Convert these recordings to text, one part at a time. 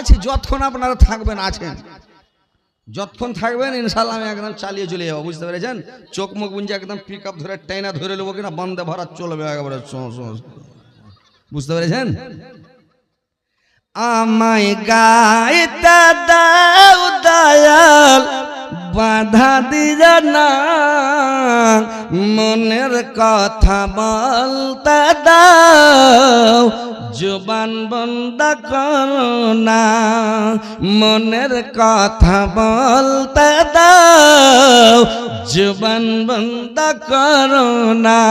আছি, যতক্ষণ আপনারা থাকবেন আছেন। যতক্ষণ থাকবেন ইনশাল্লাহ আমি একদম চালিয়ে চলে যাব, বুঝতে পেরেছেন? চোখ মুখ বুঝে একদম পিক আপ ধরে টাইনা ধরে নেব কিনা বন্ধে ভরা চলবে একেবারে। বুঝতে পেরেছেন? আমায় গাইতে দাও দয়াল, বাধা দিও না। মনের কথা বলতে দাও জবান বন্ধ করোনা মনের কথা বলতে দাও। জবান বন্ধ করো না।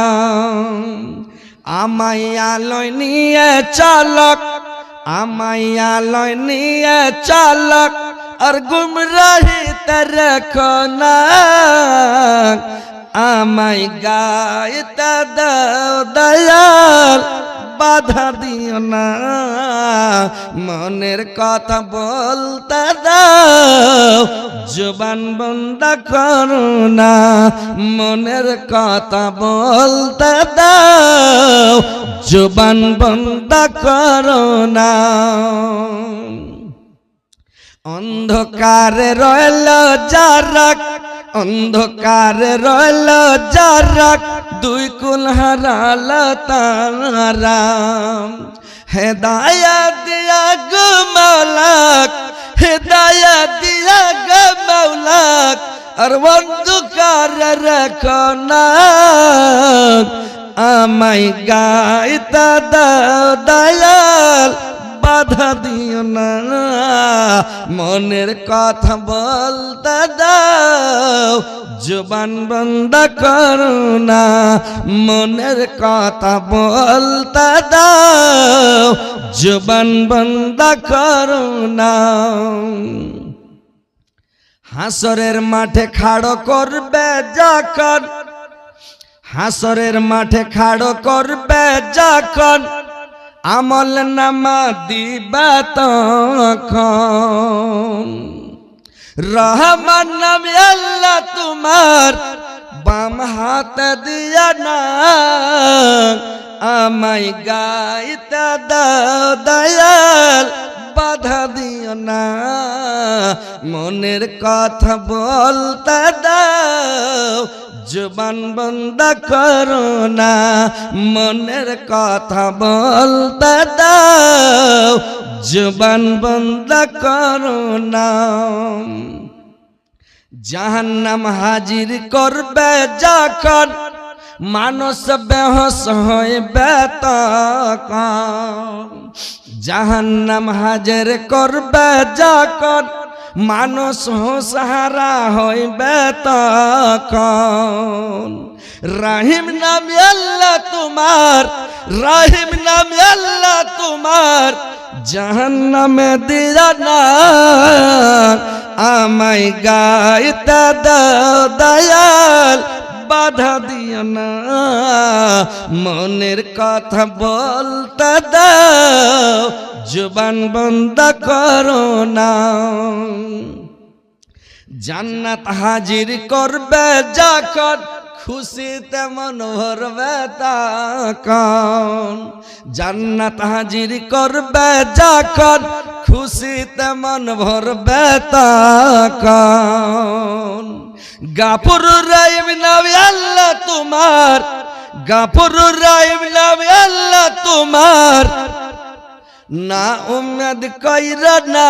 আমায় আলোয় নিয়ে চালক, আমায় আলোয় নিয়ে চালক, আর গুমরাহি রাখো না। আমায় গাইতে দাও দয়াল। বাধা দিও না। মনের কথা বলতে দাও, জবান বন্ধ করো না। মনের কথা বলতে দাও, জবান বন্ধ করো না। অন্ধকারে রইল জারক অন্ধকারে রইল জারক, দুই কুল হারাল তারা। হেদায়া দিয়া গো মৌলাক হেদায়া দিয়া গো আর অন্ধকার রাখো না। আমায় গাইতা দয়াল বাধা দিও না। মনের কথা বলতে দাও, জবান বন্ধ করো না। মনের কথা বলতে দাও, জবান বন্ধ করো না। হাসরের মাঠে খাড়ো করবে যখন, হাসরের মাঠে খাড়ো করবে যখন আমল নামা দিবা তখন। রহমান নাম আল্লাহ তোমার বাম হাত দিয়া না আমায় গাইতে দাও দয়াল, বাধা দিও না। মনের কথা বলতে দাও জবান বন্ধ করো না, মনের কথা বলতে দাও। জবান বন্ধ করো না। জাহান্নাম হাজির করবে যখন মানুষ বেহস হইবে তখন। জাহান্নাম হাজির করবে যখন মানুষ হোসহারা হইবে তখন। রাহিম নাম আল্লাহ তোমার, রাহিম নাম আল্লাহ তোমার, জাহান্নামে দিয়া না আমায় গাইতে দয়াল, বাধা দিও না। মনের কথা বলতে দাও, জবান বন্ধ করো না। জান্নাত হাজির করবে যখন খুশিতে মন ভরবে তখন জান্নাত হাজির করবে যখন খুশিতে মন ভরবে তখন গাপুর রাইম নামে আল্লাহ তোমার গাপুর রাইম নামে আল্লাহ তোমার। না উমেদ কইর না,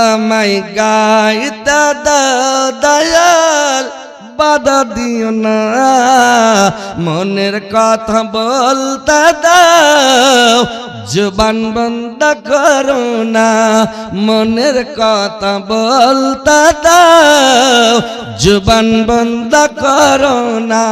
আমায় গাইতে দয়াল, বাধা দিও না। মনের কথা বলতে দাও, জবান বন্ধ করো না। মনের কথা বলতে দাও, জবান বন্ধ করো না।